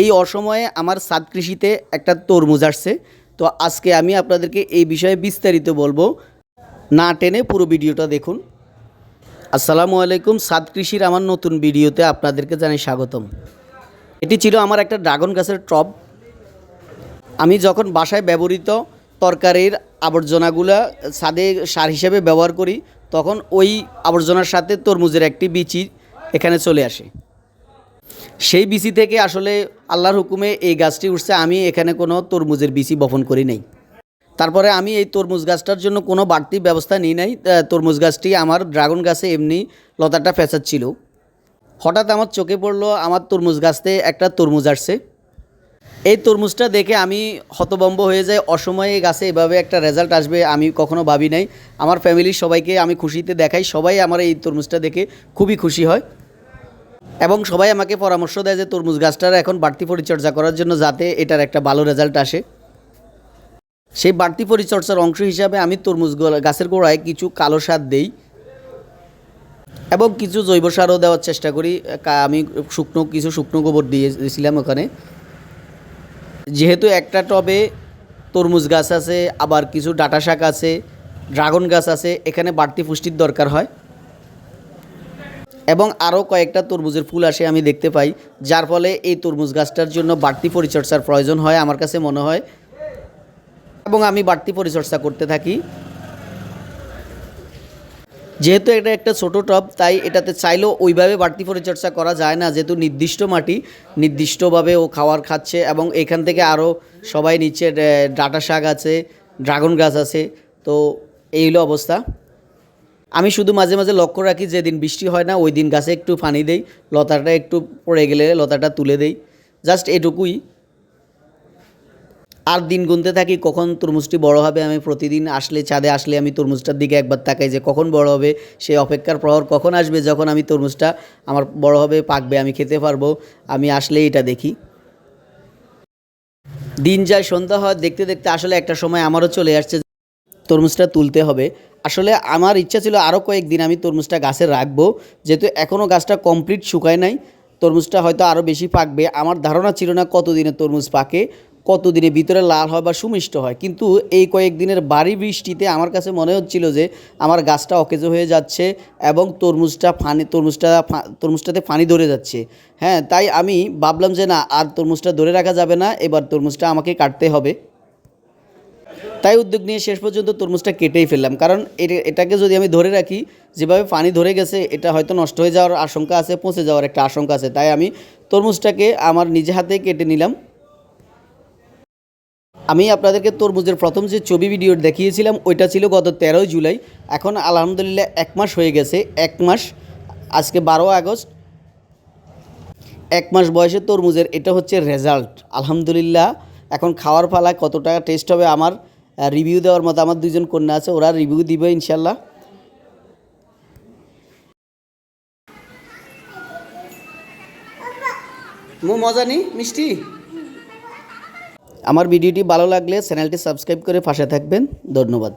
এই অসময়ে আমার সাত কৃষিতে একটা তরমুজ আসছে। তো আজকে আমি আপনাদেরকে এই বিষয়ে বিস্তারিত বলব। না টেনে পুরো ভিডিওটা দেখুন। আসসালামু আলাইকুম, সাত কৃষির আমার নতুন ভিডিওতে আপনাদেরকে জানাই স্বাগতম। এটি ছিল আমার একটা ড্রাগন গাছের টব। আমি যখন বাসায় ব্যবহৃত তরকারির আবর্জনাগুলো ছাদে সার হিসেবে ব্যবহার করি, তখন ওই আবর্জনার সাথে তরমুজের একটি বিচি এখানে চলে আসে। সেই বিচি থেকে আসলে আল্লাহর হুকুমে এই গাছটি উঠছে। আমি এখানে কোনো তরমুজের বিচি বপন করি নাই। তারপরে আমি এই তরমুজ গাছটার জন্য কোনো বাড়তি ব্যবস্থা নিই নাই। তরমুজ গাছটি আমার ড্রাগন গাছে এমনি লতাটা ফেঁচাচ্ছিল। হঠাৎ আমার চোখে পড়ল, আমার তরমুজ গাছতে একটা তরমুজ আসছে। এই তরমুজটা দেখে আমি হতবম্ব হয়ে যাই। অসময়ে গাছে এভাবে একটা রেজাল্ট আসবে আমি কখনো ভাবি নাই। আমার ফ্যামিলির সবাইকে আমি খুশিতে দেখাই। সবাই আমার এই তরমুজটা দেখে খুবই খুশি হয়। এবং সবাই আমাকে পরামর্শ দেয় যে তরমুজ গাছটার এখন বাড়তি পরিচর্যা করার জন্য যাতে এটার একটা ভালো রেজাল্ট আসে। সেই বাড়তি পরিচর্যার অংশ হিসাবে আমি তরমুজ গাছের গোড়ায় কিছু কালো সার দেই এবং কিছু জৈব সারও দেওয়ার চেষ্টা করি। আমি শুকনো, কিছু শুকনো গোবর দিয়ে দিয়েছিলাম ওখানে। যেহেতু একটা টবে তরমুজ গাছ আছে, আবার কিছু ডাটা শাক আছে, ড্রাগন গাছ আছে, এখানে বাড়তি পুষ্টির দরকার হয়। এবং আরও কয়েকটা তরমুজের ফুল আসে আমি দেখতে পাই, যার ফলে এই তরমুজ গাছটার জন্য বাড়তি পরিচর্যার প্রয়োজন হয় আমার কাছে মনে হয়। এবং আমি বাড়তি পরিচর্যা করতে থাকি। যেহেতু এটা একটা ছোট টব, তাই এটাতে চাইলেও ওইভাবে বাড়তি পরিচর্যা করা যায় না। যেহেতু নির্দিষ্ট মাটি, নির্দিষ্টভাবে ও খাওয়ার খাচ্ছে এবং এখান থেকে আরও সবাই নিচে ডাটা শাক আছে, ড্রাগন গাছ আছে, তো এই হলো অবস্থা। আমি শুধু মাঝে মাঝে লক্ষ্য রাখি যেদিন বৃষ্টি হয় না ওই দিন গাছে একটু পানি দেই, লতাটা একটু পড়ে গেলে লতাটা তুলে দেই। জাস্ট এটুকুই। আর দিন গুনতে থাকি কখন তরমুজটি বড় হবে, আমি প্রতিদিন আসলে ছাদে আসলে আমি তরমুজটার দিকে একবার তাকাই যে কখন বড় হবে, সেই অপেক্ষার প্রহর কখন আসবে যখন আমি তরমুজটা আমার বড় হবে, পাকবে, আমি খেতে পারব, আমি আসলে এটা দেখি। দিন যায়, সন্ধ্যা হয়, দেখতে দেখতে আসলে একটা সময় আমারও চলে আসছে তরমুজটা তুলতে হবে। আসলে আমার ইচ্ছা ছিল আরও কয়েকদিন আমি তরমুজটা গাছে রাখব, যেহেতু এখনও গাছটা কমপ্লিট শুকায় নাই। তরমুজটা হয়তো আরও বেশি পাকবে। আমার ধারণা ছিল না কতদিনে তরমুজ পাকে, কতদিনে ভিতরে লাল হয় বা সুমিষ্ট হয়। কিন্তু এই কয়েকদিনের বাড়ি বৃষ্টিতে আমার কাছে মনে হচ্ছিল যে আমার গাছটা অকেজো হয়ে যাচ্ছে এবং তরমুজটা ফানি, তরমুজটা তরমুজটাতে ফানি ধরে যাচ্ছে। হ্যাঁ তাই আমি ভাবলাম যে না, আর তরমুজটা ধরে রাখা যাবে না, এবার তরমুজটা আমাকে কাটতে হবে। তাই উদ্যোগ নিয়ে শেষ পর্যন্ত তরমুজটা কেটেই ফেললাম। কারণ এটাকে যদি আমি ধরে রাখি, যেভাবে পানি ধরে গেছে, এটা হয়তো নষ্ট হয়ে যাওয়ার আশঙ্কা আছে, পচে যাওয়ার একটা আশঙ্কা আছে। তাই আমি তরমুজটাকে আমার নিজে হাতে কেটে নিলাম। আমি আপনাদেরকে তরমুজের প্রথম যে ছবি ভিডিও দেখিয়েছিলাম, ওইটা ছিল গত তেরোই জুলাই। এখন আলহামদুলিল্লাহ এক মাস হয়ে গেছে। এক মাস, আজকে বারো আগস্ট। এক মাস বয়সে তরমুজের, এটা হচ্ছে রেজাল্ট আলহামদুলিল্লাহ, এখন খাওয়ার পালা কতটা টেস্ট হবে আমার রিভিউ দেওয়ার মতো আমার দুজন কন্যা আছে, ওরা রিভিউ দিবে ইনশাল্লাহ। মু, মজা নি মিষ্টি? আমার ভিডিওটি ভালো লাগলে চ্যানেলটি সাবস্ক্রাইব করে পাশে থাকবেন। ধন্যবাদ।